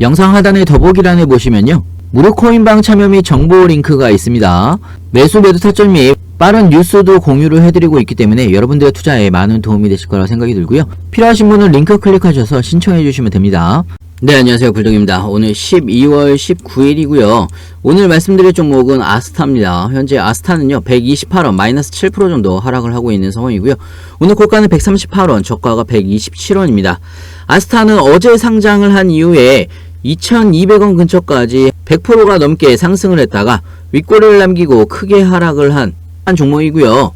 영상 하단의 더보기란에 보시면요. 무료 코인방 참여 및 정보 링크가 있습니다. 매수 매도 타점 및 빠른 뉴스도 공유를 해드리고 있기 때문에 여러분들의 투자에 많은 도움이 되실 거라 생각이 들고요. 필요하신 분은 링크 클릭하셔서 신청해 주시면 됩니다. 네, 안녕하세요. 불독입니다. 오늘 12월 19일이고요. 오늘 말씀드릴 종목은 아스타입니다. 현재 아스타는요, 128원, 마이너스 7% 정도 하락을 하고 있는 상황이고요. 오늘 고가는 138원, 저가가 127원입니다. 아스타는 어제 상장을 한 이후에 2,200원 근처까지 100%가 넘게 상승을 했다가 윗꼬리를 남기고 크게 하락을 한, 한 종목이고요.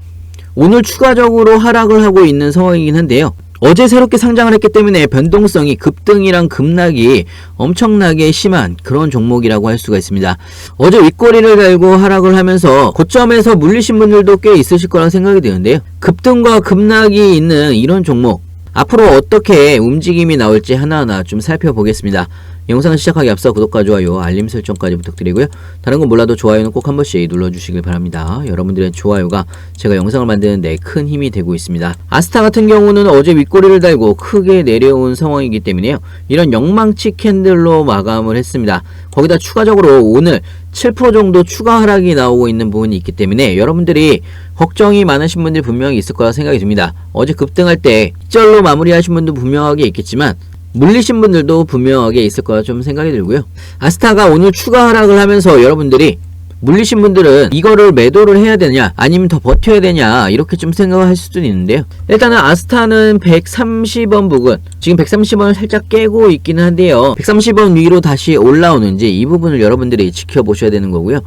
오늘 추가적으로 하락을 하고 있는 상황이긴 한데요. 어제 새롭게 상장을 했기 때문에 변동성이 급등이랑 급락이 엄청나게 심한 그런 종목이라고 할 수가 있습니다. 어제 윗꼬리를 달고 하락을 하면서 고점에서 물리신 분들도 꽤 있으실 거라 생각이 드는데요. 급등과 급락이 있는 이런 종목 앞으로 어떻게 움직임이 나올지 하나하나 좀 살펴보겠습니다. 영상을 시작하기 앞서 구독과 좋아요, 알림 설정까지 부탁드리고요. 다른 건 몰라도 좋아요는 꼭 한 번씩 눌러주시길 바랍니다. 여러분들의 좋아요가 제가 영상을 만드는데 큰 힘이 되고 있습니다. 아스타 같은 경우는 어제 윗꼬리를 달고 크게 내려온 상황이기 때문에요. 이런 영망치 캔들로 마감을 했습니다. 거기다 추가적으로 오늘 7% 정도 추가 하락이 나오고 있는 부분이 있기 때문에 여러분들이 걱정이 많으신 분들이 분명히 있을 거라 생각이 듭니다. 어제 급등할 때 절로 마무리하신 분도 분명하게 있겠지만 물리신 분들도 분명하게 있을 거라 좀 생각이 들고요. 아스타가 오늘 추가 하락을 하면서 여러분들이 물리신 분들은 이거를 매도를 해야 되냐 아니면 더 버텨야 되냐 이렇게 좀 생각할 수도 있는데요. 일단은 아스타는 130원 부근 지금 130원을 살짝 깨고 있기는 한데요. 130원 위로 다시 올라오는지 이 부분을 여러분들이 지켜보셔야 되는 거고요.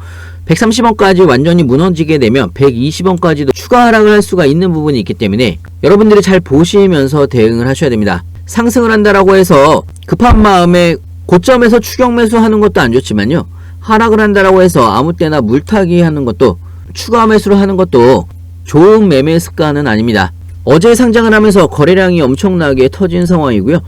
130원까지 완전히 무너지게 되면 120원까지도 추가 하락을 할 수가 있는 부분이 있기 때문에 여러분들이 잘 보시면서 대응을 하셔야 됩니다 상승을 한다라고 해서 급한 마음에 고점에서 추격 매수하는 것도 안 좋지만요 하락을 한다라고 해서 아무 때나 물타기 하는 것도 추가 매수를 하는 것도 좋은 매매 습관은 아닙니다. 어제 상장을 하면서 거래량이 엄청나게 터진 상황이고요.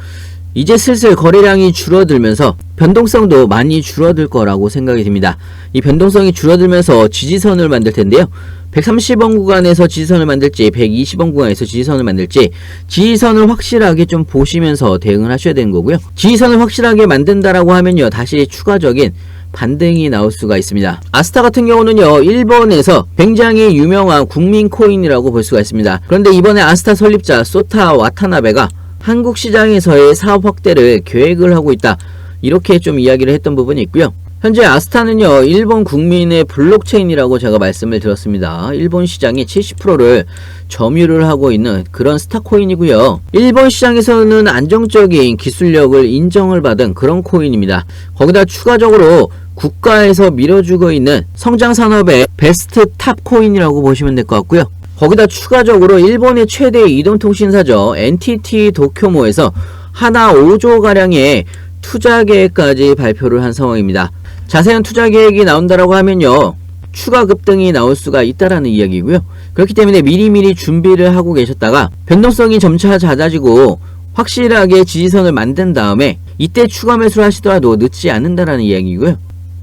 이제 슬슬 거래량이 줄어들면서 변동성도 많이 줄어들 거라고 생각이 듭니다. 이 변동성이 줄어들면서 지지선을 만들 텐데요. 130원 구간에서 지지선을 만들지 120원 구간에서 지지선을 만들지 지지선을 확실하게 좀 보시면서 대응을 하셔야 되는 거고요. 지지선을 확실하게 만든다라고 하면요. 다시 추가적인 반등이 나올 수가 있습니다. 아스타 같은 경우는요, 일본에서 굉장히 유명한 국민 코인이라고 볼 수가 있습니다. 그런데 이번에 아스타 설립자 소타 와타나베가 한국 시장에서의 사업 확대를 계획을 하고 있다. 이렇게 좀 이야기를 했던 부분이 있고요. 현재 아스타는요, 일본 국민의 블록체인이라고 제가 말씀을 드렸습니다. 일본 시장의 70%를 점유를 하고 있는 그런 스타코인이고요. 일본 시장에서는 안정적인 기술력을 인정을 받은 그런 코인입니다. 거기다 추가적으로 국가에서 밀어주고 있는 성장 산업의 베스트 탑 코인이라고 보시면 될 것 같고요. 거기다 추가적으로 일본의 최대 이동통신사죠. NTT 도쿄모에서 하나 5조 가량의 투자 계획까지 발표를 한 상황입니다. 자세한 투자 계획이 나온다라고 하면요. 추가 급등이 나올 수가 있다라는 이야기고요. 그렇기 때문에 미리미리 준비를 하고 계셨다가 변동성이 점차 잦아지고 확실하게 지지선을 만든 다음에 이때 추가 매수를 하시더라도 늦지 않는다라는 이야기고요.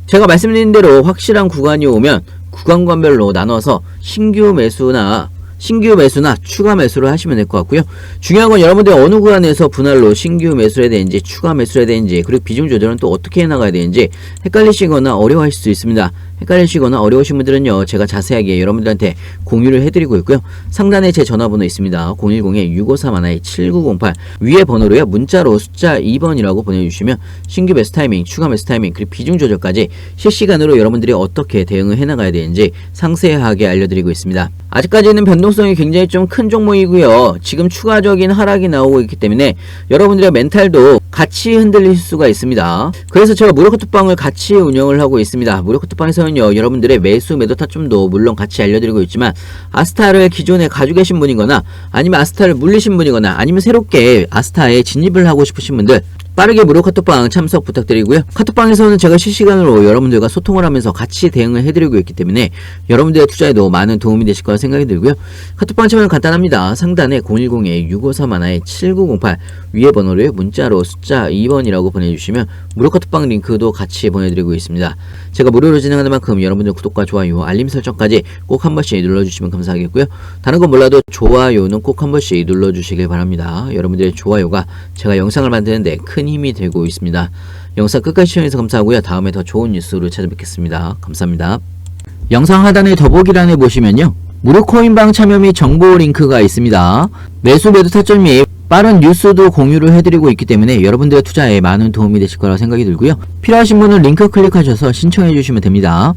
제가 말씀드린 대로 확실한 구간이 오면 구간관별로 나눠서 신규 매수나 신규 매수나 추가 매수를 하시면 될 것 같고요. 중요한 건 여러분들 어느 구간에서 분할로 신규 매수를 해야 되는지 추가 매수를 해야 되는지 그리고 비중 조절은 또 어떻게 해나가야 되는지 헷갈리시거나 어려워하실 수 있습니다. 헷갈리시거나 어려우신 분들은요 제가 자세하게 여러분들한테 공유를 해드리고 있고요 상단에 제 전화번호 있습니다 010-6531-7908 위에 번호로요 문자로 숫자 2번이라고 보내주시면 신규 매수 타이밍 추가 매수 타이밍 그리고 비중 조절까지 실시간으로 여러분들이 어떻게 대응을 해나가야 되는지 상세하게 알려드리고 있습니다 아직까지는 변동성이 굉장히 좀 큰 종목이고요. 지금 추가적인 하락이 나오고 있기 때문에 여러분들의 멘탈도 같이 흔들릴 수가 있습니다. 그래서 제가 무료 카톡방을 같이 운영을 하고 있습니다. 무료 카톡방에서 저는요 여러분들의 매수 매도 타점도 물론 같이 알려드리고 있지만 아스타를 기존에 가지고 계신 분이거나 아니면 아스타를 물리신 분이거나 아니면 새롭게 아스타에 진입을 하고 싶으신 분들 빠르게 무료 카톡방 참석 부탁드리고요. 카톡방에서는 제가 실시간으로 여러분들과 소통을 하면서 같이 대응을 해드리고 있기 때문에 여러분들의 투자에도 많은 도움이 되실 거라 생각이 들고요. 카톡방 참여는 간단합니다. 상단에 010-6531-7908 위에 번호를 문자로 숫자 2번이라고 보내주시면 무료 카톡방 링크도 같이 보내드리고 있습니다. 제가 무료로 진행하는 만큼 여러분들 구독과 좋아요, 알림 설정까지 꼭 한 번씩 눌러주시면 감사하겠고요. 다른 건 몰라도 좋아요는 꼭 한 번씩 눌러주시길 바랍니다. 여러분들의 좋아요가 제가 영상을 만드는데 큰 힘이 되고 있습니다. 영상 끝까지 시청해주셔서 감사하고요. 다음에 더 좋은 뉴스로 찾아뵙겠습니다. 감사합니다. 영상 하단의 더보기란에 보시면요. 무료 코인방 참여 및 정보 링크가 있습니다. 매수 매도 타점 및 빠른 뉴스도 공유를 해드리고 있기 때문에 여러분들의 투자에 많은 도움이 되실 거라 생각이 들고요. 필요하신 분은 링크 클릭하셔서 신청해 주시면 됩니다.